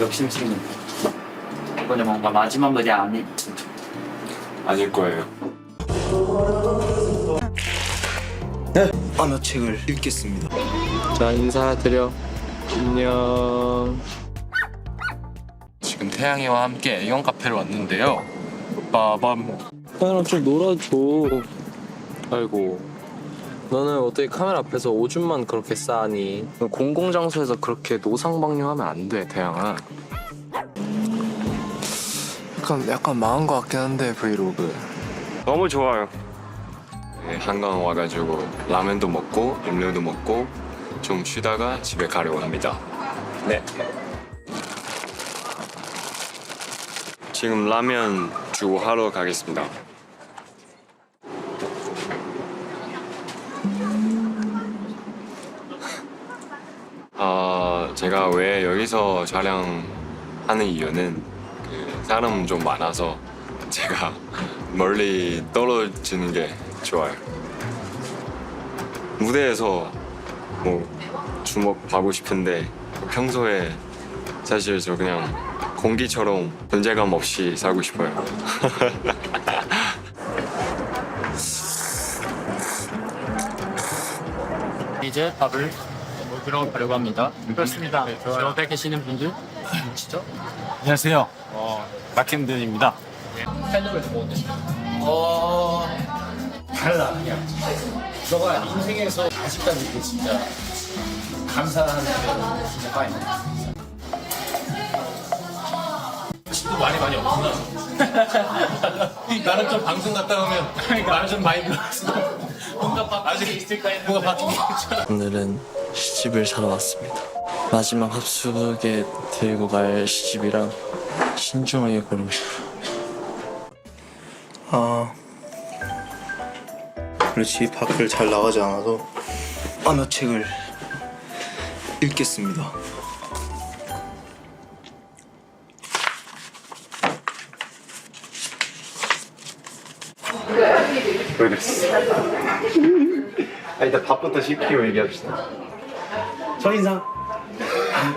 욕심쟁이. 이번에 뭔가 마지막 말이 아니. 아닐 거예요. 언어책을 읽겠습니다. 자 인사드려 안녕 지금 태양이와 함께 애견 카페를 왔는데요. 빠밤. 태양아 좀 놀아줘 아이고 너는 어떻게 카메라 앞에서 오줌만 그렇게 싸니 공공장소에서 그렇게 노상방뇨하면 안 돼, 태양아. 약간 약간 망한 것 같긴 한데 브이로그. 너무 좋아요. 네, 한강 와가지고 라면도 먹고 음료도 먹고 좀 쉬다가 집에 가려고 합니다. 네. 지금 라면 주고 하러 가겠습니다. 제가 왜 여기서 촬영하는 이유는 그 사람 좀 많아서 제가 멀리 떨어지는 게 좋아요. 무대에서 뭐 주목받고 싶은데 평소에 사실 저 그냥 공기처럼 존재감 없이 살고 싶어요. 이제 밥을 먹으러 가려고 합니다. 그렇습니다. 저 옆에 계시는 분들 진짜 안녕하세요. 어, 마캠든입니다. 팬들을 좀 어때? 어 달라 그냥. 너가 인생에서 아직까지 이게 진짜 감사하는 게 진짜 파인. 친구 말이 많이 없구나. 나는 좀 방송 갔다 오면 말을 좀 많이 들었어. 뭔가 바뀐 게 있을까 했는데 뭔가 바뀐 게 있잖아. 오늘은 시집을 사러 왔습니다. 마지막 합숙에 들고 갈 시집이랑 신중하게 고르고 싶어요. 아, 그렇지 밖을 잘 나가지 않아도 언어 책을 읽겠습니다. 아, 일단 밥부터 시키고 얘기합시다. 첫인상.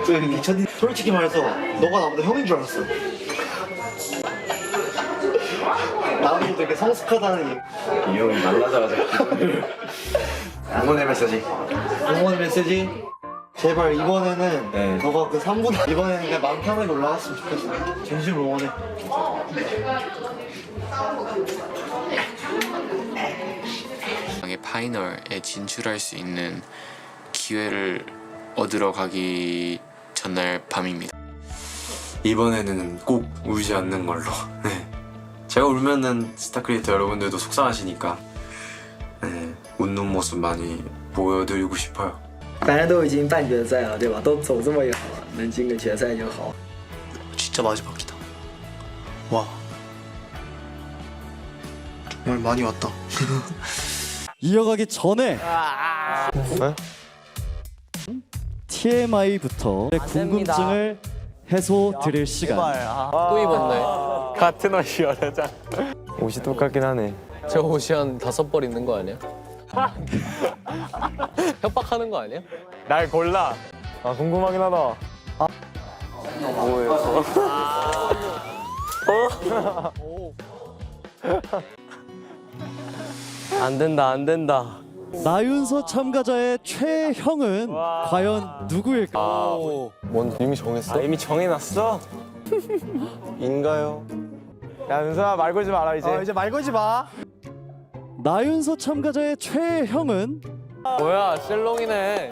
저기 첫 솔직히 말해서 너가 나보다 형인 줄 알았어. 나도 되게 성숙하다는 얘기. 이 형이 말라져가지고. 응원의 메시지. 응원 메시지. 제발 이번에는 네. 너가 그 3분 이번에는 그냥 마음 편하게 올라갔으면 좋겠어. 진심으로 응원해. 의 파이널에 진출할 수 있는 기회를 얻으러 가기 전날 밤입니다. 이번에는 꼭 울지 않는 걸로. 네. 제가 울면은 스타크리에이터 여러분들도 속상하시니까 네, 웃는 모습 많이 보여드리고 싶어요. 反正都已经半决赛了，对吧？都走这么远了，能进个决赛就好。 진짜 마지막이다. 와. 정말 많이 왔다. 이어가기 전에 TMI부터 궁금증을 해소 드릴 시간. 또 입었네 같은 옷이 여러 장. 옷이 똑같긴 하네 저 옷이 한 다섯 벌 있는 거 아니야? 협박하는 거 아니야? 날 골라. 아 궁금하긴 하다. 안 된다 안 된다 나윤서 참가자의 최형은 과연 누구일까? 뭔 이미 정했어? 아, 이미 정해놨어? 인가요? 야 은서야 말 걸지 마라 이제. 이제 말 걸지 마. 나윤서 참가자의 최형은 뭐야 실롱이네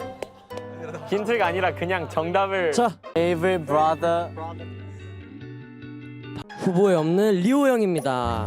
힌트가 아니라 그냥 정답을. 자 Avery brother 후보에 없는 리오 형입니다.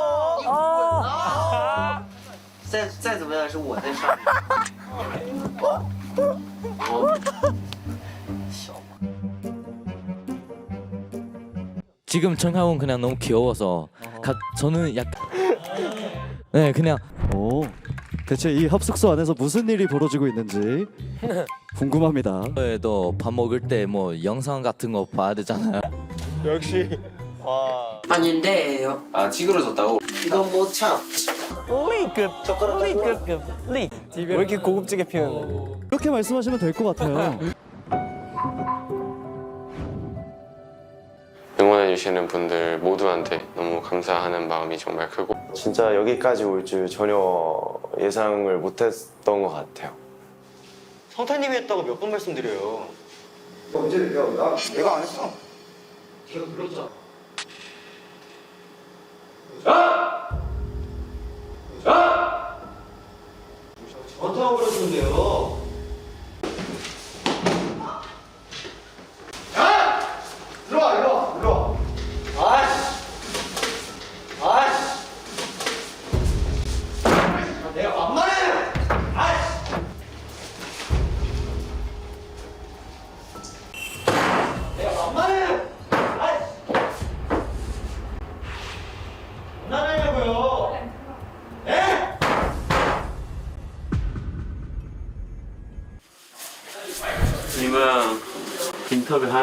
再再怎么样是我在上面。我小嘛。 지금 정하운 그냥 너무 귀여워서 가, 저는 약간 네 그냥 오, 대체 이 합숙소 안에서 무슨 일이 벌어지고 있는지 궁금합니다. 에도 밥 먹을 때 뭐 영상 같은 거 봐야 되잖아요. 아닌데요. 아 찌그러졌다고? 이건 못 참. 왜 이렇게 고급지게 피우는 이렇게 말씀하시면 될 것 같아요. 응원해 주시는 분들 모두한테 너무 감사하는 마음이 정말 크고 진짜 여기까지 올 줄 전혀 예상을 못했던 것 같아요. 성타님이 했다고 몇 번 말씀드려요. 언제 내가 나 내가 안 했어. 네가 불렀잖아.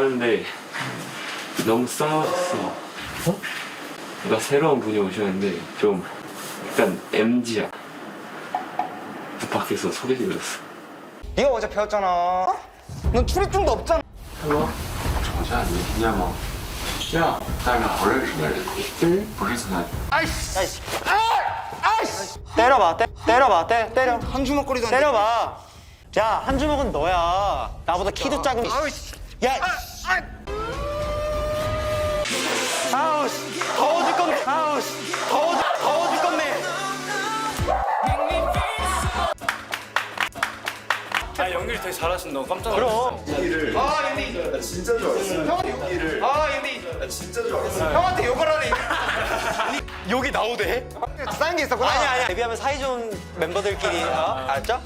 하는데 너무 싸워졌어. 어? 그러니까 새로운 분이 오셨는데 좀 일단 MG야. 그 밖에서 소개를 들었어. 네가 어제 배웠잖아. 어? 넌 출입증도 없잖아. 헬로? 정자 니 그냥 뭐. 야, 나랑 벌레를 좀 벌레서 나. 아이씨, 아이씨, 아이씨. 때려봐, 때, 때려봐, 때, 때려. 한 주먹거리도 안 때려봐. 야, 한 주먹은 너야. 나보다 키도 작은. 아이씨. 야. 아우 씨. 더워 죽 건데. 아우 씨. 더워 죽- 더워 죽 건데. 아 연기를 되게 잘하신다 깜짝 놀랐어 그럼. 아, 연기. 나 진짜 좋아했어. 형한테 연기를. 아, 연기. 나 진짜 좋아했어. 형한테 욕을 하네. 욕이 나오대? 쌓인 게 있었구나. 아니, 아니. 데뷔하면 사이좋은 멤버들끼리, 어? 알았죠?